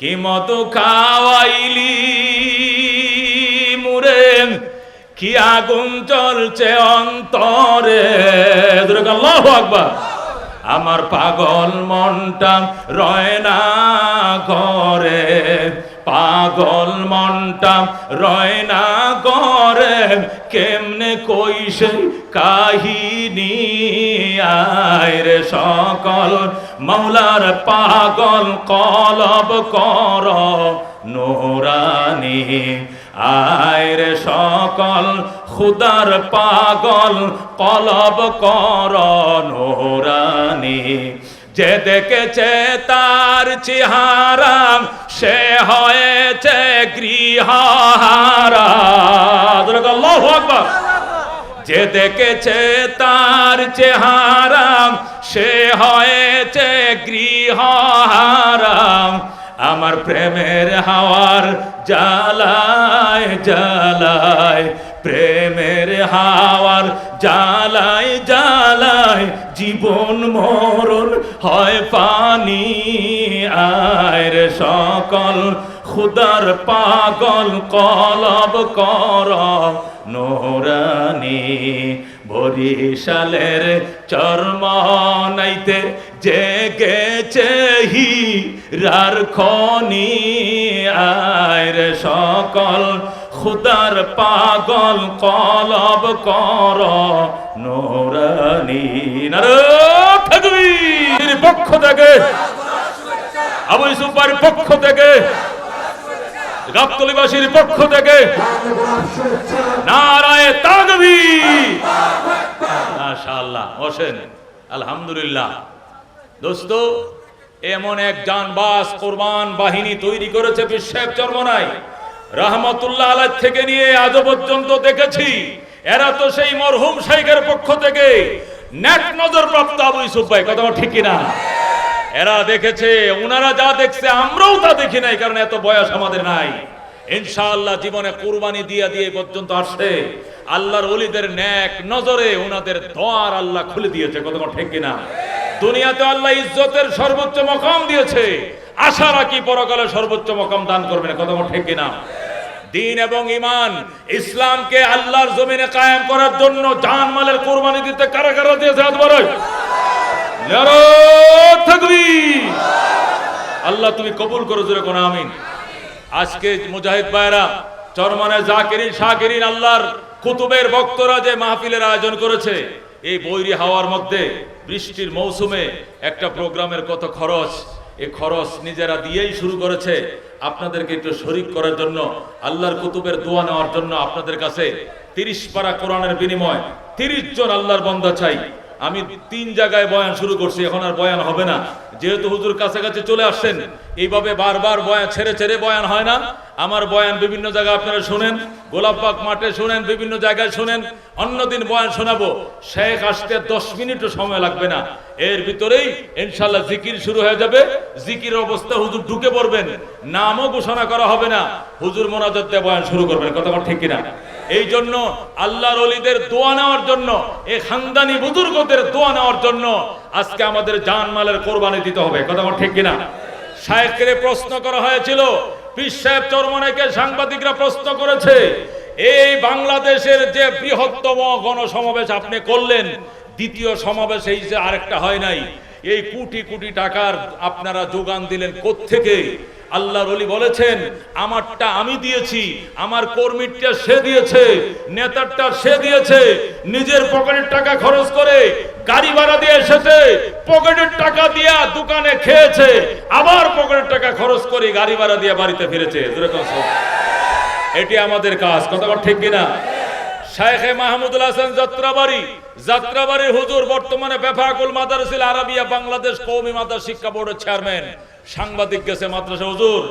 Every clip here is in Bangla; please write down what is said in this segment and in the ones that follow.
কি মতো খাওয়াইলি মুরে? কি আগুন চলছে অন্তরে? আমার পাগল মনটা রয় না ঘরে। পাগল মনটা রয় না ঘরে কেমনে কইসে কাহিনী? আয় রে সকল মৌলার পাগল কলব কর নোরানি। আয় রে সকল খুদার পাগল কলব কর নোরানি। যে দেখেছে তার চেহারা সে হয়েছে আকবার। যে দেখেছে তার চেহারা সে হয়েছে গৃহারা আমার প্রেমের হাওয়ার জ্বালায় জ্বালায় প্রেমের হাওয়ার জ্বালায় জ্বালায় জীবন মরণ হয় পানি। আয়ের সকল খুদার পাগল, কলব কর নোরানি। বরিশালের চর্ম নাইতে যে গেছে হি রার খনি আয়ের সকল খুদার পাগল কলব কর, নোরানি নারীর পক্ষ থেকে, আবু সুপার পক্ষ থেকে, গাবতলিবাসীর পক্ষ থেকে, নারায় তাগবি মাশাআল্লাহ হোসেন আলহামদুলিল্লাহ। দোস্ত, এমন এক জানবাস কোরবান বাহিনী তৈরি করেছে বিশ্বের চর্মনাই রহমতুল্লাহ আলাহ থেকে নিয়ে আজও পর্যন্ত দেখেছি, এরা তো সেই মরহুম শাইখের পক্ষ থেকে নেক নজর প্রাপ্ত আবু ইউসুফ ভাই, কথা ঠিক না এরা দেখেছে ওনারা যা দেখছে, আমরাও তা দেখি নাই, কারণ এত বয়স আমাদের নাই। ইনশাআল্লাহ জীবনে কুরবানি দিয়া দিয়ে পর্যন্ত আসছে। আল্লাহর ওলিদের ন্যাক নজরে ওনাদের দ্বার আল্লাহ খুলে দিয়েছে কত ঠিক কিনা? দুনিয়াতে আল্লাহ ইজ্জতের সর্বোচ্চ মকাম দিয়েছে। আশা রাখি পরকালে সর্বোচ্চ মকাম দান করবেন কত ঠিক কিনা? দিন এবং ইমান ইসলামকে আল্লাহর জমিনে কায়েম করার জন্য জান মালের কোরবানি দিতে কারা কারা দিয়েছে হাত বাড়ায় আল্লাহ তুমি কবুল করো জোরে কোন আমিন। আজকে মুজাহিদ ভাইরা চরমানে জাকিরিন, শাকিরিন আল্লাহর কুতুবের ভক্তরা যে মাহফিলের আয়োজন করেছে, এই বৈরী হাওয়ার মধ্যে বৃষ্টির মৌসুমে একটা প্রোগ্রামের কত খরচ এই খরচ নিজেরা দিয়েই শুরু করেছে। আপনাদেরকে একটু শরিক করার জন্য, আল্লাহর কুতুবের দোয়া নেওয়ার জন্য আপনাদের কাছে তিরিশ পারা কোরআনের বিনিময়, তিরিশ জন আল্লাহর বন্ধা চাই। আমি তিন জায়গায় বয়ান শুরু করছি, এখন আর বয়ান হবে না। যেহেতু হুজুর কাছাকাছি চলে আসছেন এইভাবে বারবার বয়ান ছেড়ে ছেড়ে বয়ান হয় না। আমার বয়ান বিভিন্ন জায়গায় আপনারা শুনেন, গোলাপবাগ মাঠে শুনেন, বিভিন্ন জায়গায় শুনেন। অন্যদিন বয়ান শোনাবো। শেখ আসতে দশ মিনিটও সময় লাগবে না। এর ভিতরেই ইনশাল্লাহ জিকির শুরু হয়ে যাবে। জিকির অবস্থা হুজুর ঢুকে পড়বেন। নামও ঘোষণা করা হবে না। হুজুর মোনাজাত দিয়ে বয়ান শুরু করবেন। কথা ঠিক কিনা? এই জন্য আল্লাহর অলিদের দোয়া নেওয়ার জন্য এই খানদানি বুজুর্গদের দোয়া নেওয়ার জন্য আজকে আমাদের জানমালের কোরবানি দিতে হবে। কথা ঠিক কিনা? শায়েখকে প্রশ্ন করা হয়েছিল, পীর সাহেব চরমনাইকে সাংবাদিকরা প্রশ্ন করেছে, এই বাংলাদেশের যে বৃহত্তম গণসমাবেশ আপনি করলেন, দ্বিতীয় সমাবেশ এই যে আরেকটা হয় নাই, এই কোটি কোটি টাকার আপনারা যোগান দিলেন থেকে আল্লাহর অলি বলেছেন, আমারটা আমি দিয়েছি, আমার কর্মীরটা সে দিয়েছে, নেতারটা সে দিয়েছে, নিজের পকেটের টাকা খরচ করে গাড়ি ভাড়া দিয়ে এসেছে, পকেটের টাকা দিয়া দোকানে খেয়েছে, আবার পকেটের টাকা খরচ করে গাড়ি ভাড়া দিয়ে বাড়িতে ফিরেছে। এটি আমাদের কাজ, কথা ঠিক কিনা? শাইখে মাহমুদুল হাসান যাত্রাবাড়ি, যাত্রাবাড়ির হুজুর বর্তমানে বেফাকুল মাদারসিল আরাবিয়া বাংলাদেশ কৌমি মাদার শিক্ষা বোর্ডের চেয়ারম্যান। সাংবাদিক গেছে মাদ্রাসা, হুজুর।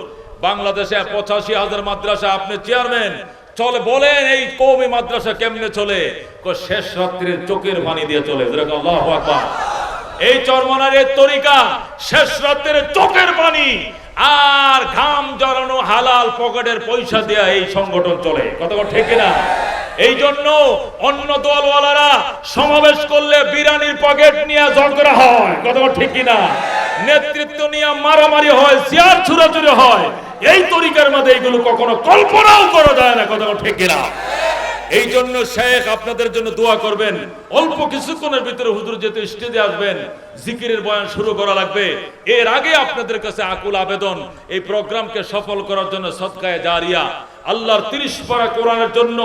বাংলাদেশে পঁচাশি হাজার মাদ্রাসা, আপনি চেয়ারম্যান। চলে বলেন, এই কৌমি মাদ্রাসা কেমনে চলে? শেষ রাত্রির চোখের পানি দিয়ে চলে এই চরমনার তরিকা, শেষ রাত্রের চোখের পানি। আর ঘাম জড়ানো হালাল পকেটের পয়সা দেয়া এই সংগঠন চলে। কত ঠিক না এই জন্য অন্য দলওয়ালারা সমাবেশ করলে বিরানির পকেট নিয়ে ঝগড়া হয়। কথা ঠিক কিনা? নেতৃত্ব নিয়ে মারামারি হয়, চেয়ার ছুড়াছুড়ি হয়। এই তরিকার মধ্যে এইগুলো কখনো কল্পনাও করা যায় না। কথা ঠিক কিনা? এই জন্য শেখ আপনাদের জন্য দোয়া করবেন। অল্প কিছুক্ষণের ভিতরে হুজুর যেতে স্টেজে আসবেন। জিকিরের বয়ান শুরু করা লাগবে। এর আগে আপনাদের কাছে আকুল আবেদন, এই প্রোগ্রামকে সফল করার জন্য সৎকায় জারিয়া, আল্লাহর তিরিশ পারা কোরআনের জন্য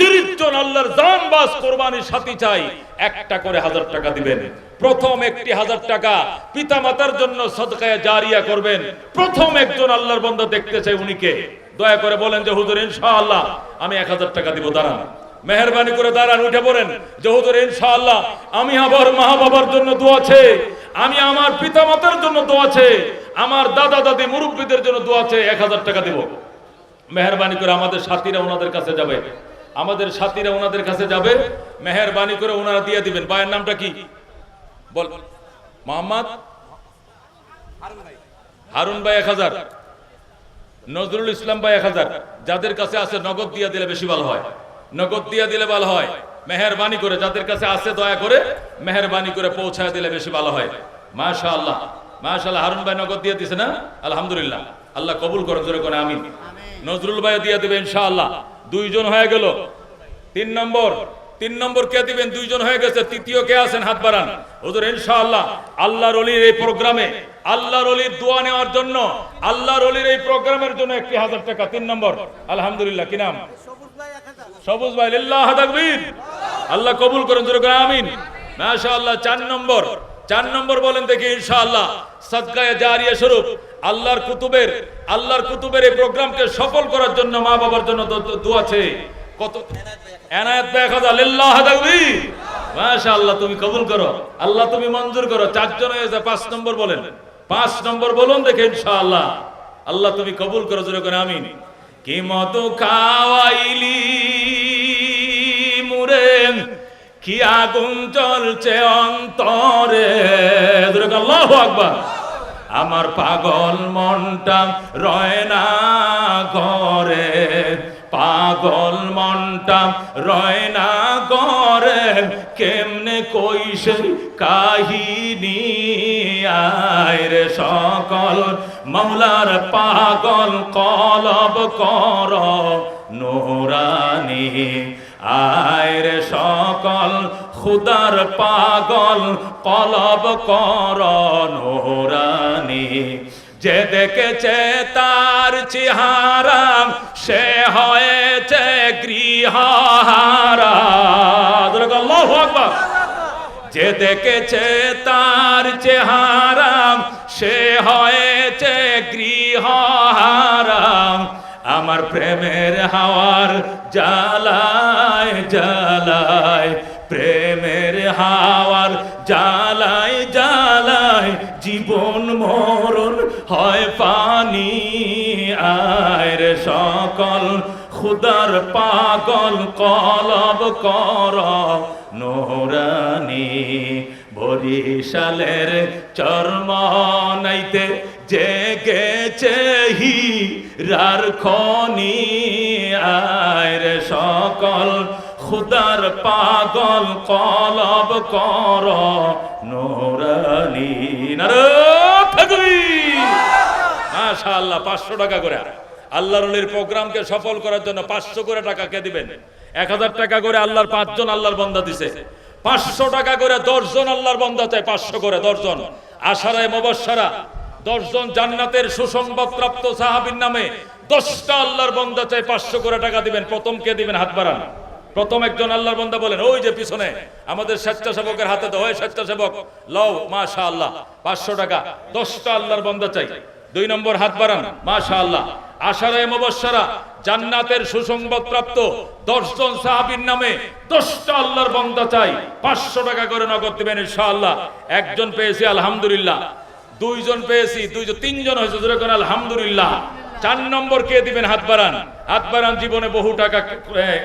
তিরিশ জন আল্লাহর জান বাস কোরবানির সাথী চাই, একটা করে হাজার টাকা দিবেন। প্রথম একটি হাজার টাকা পিতা মাতার জন্য সদকায় জারিয়া করবেন। প্রথম একজন আল্লাহর বন্ধ দেখতে চাই উনিকে। দয়া করে বলেন যে, হুজুর, ইনশাআল্লাহ, আমি এক হাজার টাকা দিব, দাঁড়ান। মেহরবানি করে দাঁড়ান, উঠে পড়েন। যে, হুজুর, ইনশাআল্লাহ, আমি আবার মা বাবার জন্য দোয়া আছে আমি আমার পিতা মাতার জন্য দোয়া আছে আমার দাদা, দাদি, মুরব্বীদের জন্য দোয়া আছে এক হাজার টাকা দিব। মেহরবানি করে আমাদের সাথীরা ওনাদের কাছে যাবে। আমাদের সাথীরা ওনাদের কাছে যাবে। মেহরবানি করে ওনারা দিয়ে দিবেন। ভাইয়ের নামটা কি? বল। মোহাম্মদ? হারুন ভাই, এক হাজার। নজরুল ইসলাম ভাই এক হাজার। যাদের কাছে আছে নগদ দিয়া দিলে বেশি ভালো হয়। নগদ দিয়া দিলে ভালো হয়। মেহরবানি করে যাদের কাছে আছে দয়া করে মেহরবানি করে পৌঁছায় দিলে বেশি ভালো হয়। মাশা আল্লাহ মাশা আল্লাহ হারুন ভাই নগদ দিয়ে দিছে না? আলহামদুলিল্লাহ। আল্লাহ কবুল করেন জোরে করে আমিন। নজরুল ভাই দিয়ে দিবে ইনশাআল্লাহ। দুইজন হয়ে গেল। তিন নম্বর। তিন নম্বর কে দিবেন? দুইজন হয়ে গেছে। তৃতীয় কে আছেন? হাত বাড়ান। হুজুর ইনশাআল্লাহ। আল্লাহর অলির এই প্রোগ্রামে আল্লাহর অলির দোয়া নেওয়ার জন্য, আল্লাহর অলির এই প্রোগ্রামের জন্য একটি হাজার টাকা, তিন নম্বর। আলহামদুলিল্লাহ, কি নাম? সবুজ ভাই, লিল্লাহ আল্লাহ কবুল করেন আমিন। মাশাআল্লাহ, চার নম্বর। চার নম্বর বলেন দেখি, ইনশাআল্লাহ জারিয়া স্বরূপ, আল্লাহর কুতুবের আল্লাহর কুতুবের এই প্রোগ্রামকে সফল করার জন্য মা বাবার জন্য দোয়া আছে। কত? এনায়েত এক হাজার, লিল্লাহ তুমি কবুল করো। আল্লাহ তুমি মঞ্জুর করো। চারজন হয়েছে পাঁচ নম্বর বলেন। পাঁচ নম্বর বলুন দেখে ইনশাআল্লাহ। আল্লাহ তুমি কবুল করো, জোরে করে আমিন। কি মতো খাওয়াইলি মুরে? কি আগুন চলছে অন্তরে? আল্লাহু আকবার। আমার পাগল মনটা রয় না ঘরে। পাগল মনটা রয় না ঘরে। কেমনে কইসে কাহিনী? সকল মৌলার পাগল কলব কর। নোরানি আয় রে সকল খুদার পাগল কলব কর। নোরানি যে দেখেছে তার চেহারা, সে হয়েছে আল্লাহু যে দেখেছে তার চেহারা সে হয়েছে গৃহারা আমার প্রেমের হাওয়ার জ্বালায় জ্বালায়, প্রেমের হাওয়ার জ্বালায় জ্বালায়, জীবন মরণ হয় পানি আয়ের সকল খুদার পাগল কলব কর। নোরানি বরিশালের চর্ম নাইতে জেগেছে হীরার খনি। আয়ের সকল খুদার পাগল কলব কর। নোরানি নারে মাশাআল্লাহ, পাঁচশো টাকা করে। আল্লাহর অলির প্রোগ্রামকে সফল করার জন্য পাঁচশো করে টাকা কে দিবেন? এক হাজার টাকা করে আল্লাহর পাঁচজন আল্লাহর বন্দা দিছে। পাঁচশো টাকা করে দশজন আল্লাহর বন্দা চাই পাঁচশো করে দশজন। আশারায় মবসারা দশজন জান্নাতের সুসংবাদ প্রাপ্ত সাহাবির নামে দশটা আল্লাহর বন্দা চাই পাঁচশো করে টাকা দিবেন। প্রথম কে দিবেন? হাত বাড়ান। প্রথম একজন আল্লাহর বন্দা বলেন, ওই যে পিছনে, আমাদের স্বেচ্ছাসেবকের হাতে তো, ওই স্বেচ্ছাসেবক, লও মাশা আল্লাহ পাঁচশো টাকা। দশটা আল্লাহর বন্দা চাই দুই নম্বর, হাত বাড়ান মাশা আল্লাহ আশারায় মুবাশশারা, জান্নাতের সুসংবাদ প্রাপ্ত দশজন সাহাবীর নামে দশটা আল্লাহর বন্দা চাই। পাঁচশো টাকা করে নগদ দিবেন ইনশাআল্লাহ। একজন পেয়েছি, আলহামদুলিল্লাহ। দুইজন পেয়েছি দুইজন তিনজন হয়েছে, জোরে করে আলহামদুলিল্লাহ। চার নম্বর কে দিবেন হাত বাড়ান? হাত বাড়ান, জীবনে বহু টাকা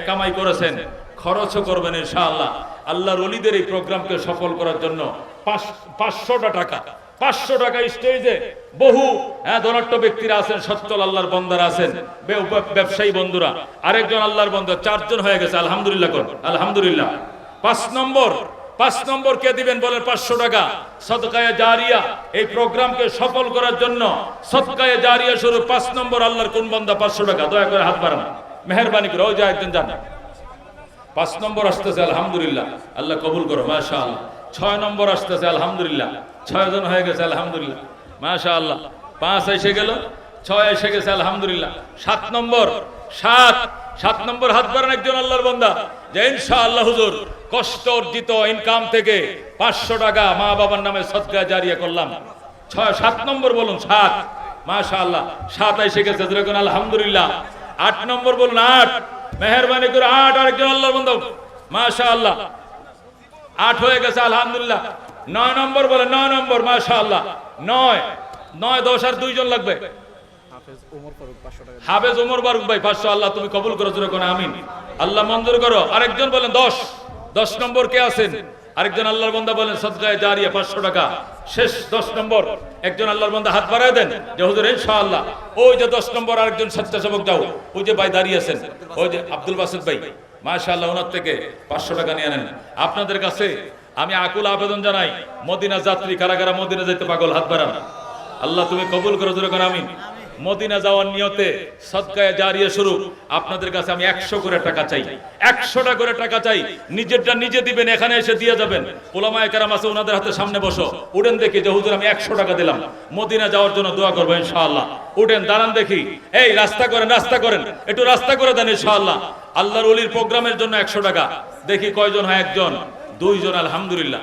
কামাই করেছেন। খরচও করবেন ইনশাআল্লাহ। আল্লাহর অলিদের এই প্রোগ্রামকে সফল করার জন্য পাঁচ- পাঁচশোটা টাকা। পাঁচশো টাকা স্টেজে বহু হ্যাঁ ধনাট্য ব্যক্তিরা আছেন, সচ্ছল আল্লাহর বন্দারা আছেন ব্যবসায়ী বন্ধুরা, আরেকজন আল্লাহর বন্ধু, চারজন হয়ে গেছে, আলহামদুলিল্লাহ আলহামদুলিল্লাহ। পাঁচ নম্বর পাঁচ নম্বর কে দিবেন বলেন পাঁচশো টাকা? সদকায়ে জারিয়া, এই প্রোগ্রামকে সফল করার জন্য সদকায়ে জারিয়া শুরু, পাঁচ নম্বর আল্লাহর কোন বন্দা পাঁচশো টাকা? দয়া করে হাত বাড়ান, মেহরবানি করে ওই যে একজন জান পাঁচ নম্বর আসতেছে, আলহামদুলিল্লাহ, আল্লাহ কবুল করো মাশা আল্লাহ ছয় নম্বর আসতেছে, আলহামদুলিল্লাহ। ছয় জন হয়ে গেছে, আলহামদুলিল্লাহ। মাশা আল্লাহ পাঁচ এসে গেল, ছয় এসে গেছে, আলহামদুলিল্লাহ। সাত নম্বর, সাত। সাত নম্বর হাত বাড়ান একজন আল্লাহর বান্দা। যে ইনশা আল্লাহ হুজুর, কষ্ট অর্জিত ইনকাম থেকে পাঁচশো টাকা মা বাবার নামে সদকা জারিয়া করলাম। ছয়, সাত নম্বর বলুন, সাত। মাশা আল্লাহ সাত এসে গেছে যেরকম আলহামদুলিল্লাহ। আট নম্বর বলুন, আট। মেহরবানি করে আট, আরেকজন আল্লাহর বান্দা। মাশা আল্লাহ আট হয়ে গেছে, আলহামদুলিল্লাহ। নয় নম্বর বলে নয় নম্বর মাশা আল্লাহ নয়। নয় দশ আর দুইজন লাগবে। হাফেজ ওমর ফারুক পাঁচশো টাকা। হাফেজ ওমর বারুক ভাই পাঁচশো আল্লাহ তুমি কবুল করো জোরে কোন আমিন। আল্লাহ মঞ্জুর করো। আরেকজন বলেন দশ। দশ নম্বর কে আছেন? আরেকজন আল্লাহর বন্দা বলেন সদকায় দাঁড়িয়ে পাঁচশো টাকা। শেষ দশ নম্বর। একজন আল্লাহর বন্দা হাত বাড়ায় দেন যে হুজুর ইনশাআল্লাহ। ওই যে দশ নম্বর আরেকজন স্বেচ্ছাসেবক যাও। ওই যে ভাই দাঁড়িয়ে আছেন ওই যে আব্দুল বাসিদ ভাই। মাশাআল্লাহ ওনার থেকে পাঁচশো টাকা নিয়ে নেন। আপনাদের কাছে আমি আকুল আবেদন জানাই, মদিনা যাত্রী কারা কারা মদিনা যেতে পাগল, হাত বাড়ান। আল্লাহ তুমি কবুল করো, জোরে কোন আমিন। মদিনা যাওয়ার নিয়তে সদকায় জারিয়ে শুরু আপনাদের কাছে আমি একশো করে টাকা চাই। একশোটা করে টাকা চাই। নিজেরটা নিজে দিবেন, এখানে এসে দিয়ে যাবেন। ওলামায় কারাম আছে, ওনাদের হাতে সামনে বসো। উঠেন দেখি যে, হুজুর, আমি একশো টাকা দিলাম। মদিনা যাওয়ার জন্য দোয়া করব, ইনশাআল্লাহ। উঠেন, দাঁড়ান দেখি। এই, রাস্তা করেন রাস্তা করেন। একটু রাস্তা করে দেন, ইনশাআল্লাহ। আল্লাহর অলির প্রোগ্রামের জন্য একশো টাকা। দেখি কয়জন হয় একজন। দুইজন আলহামদুলিল্লাহ।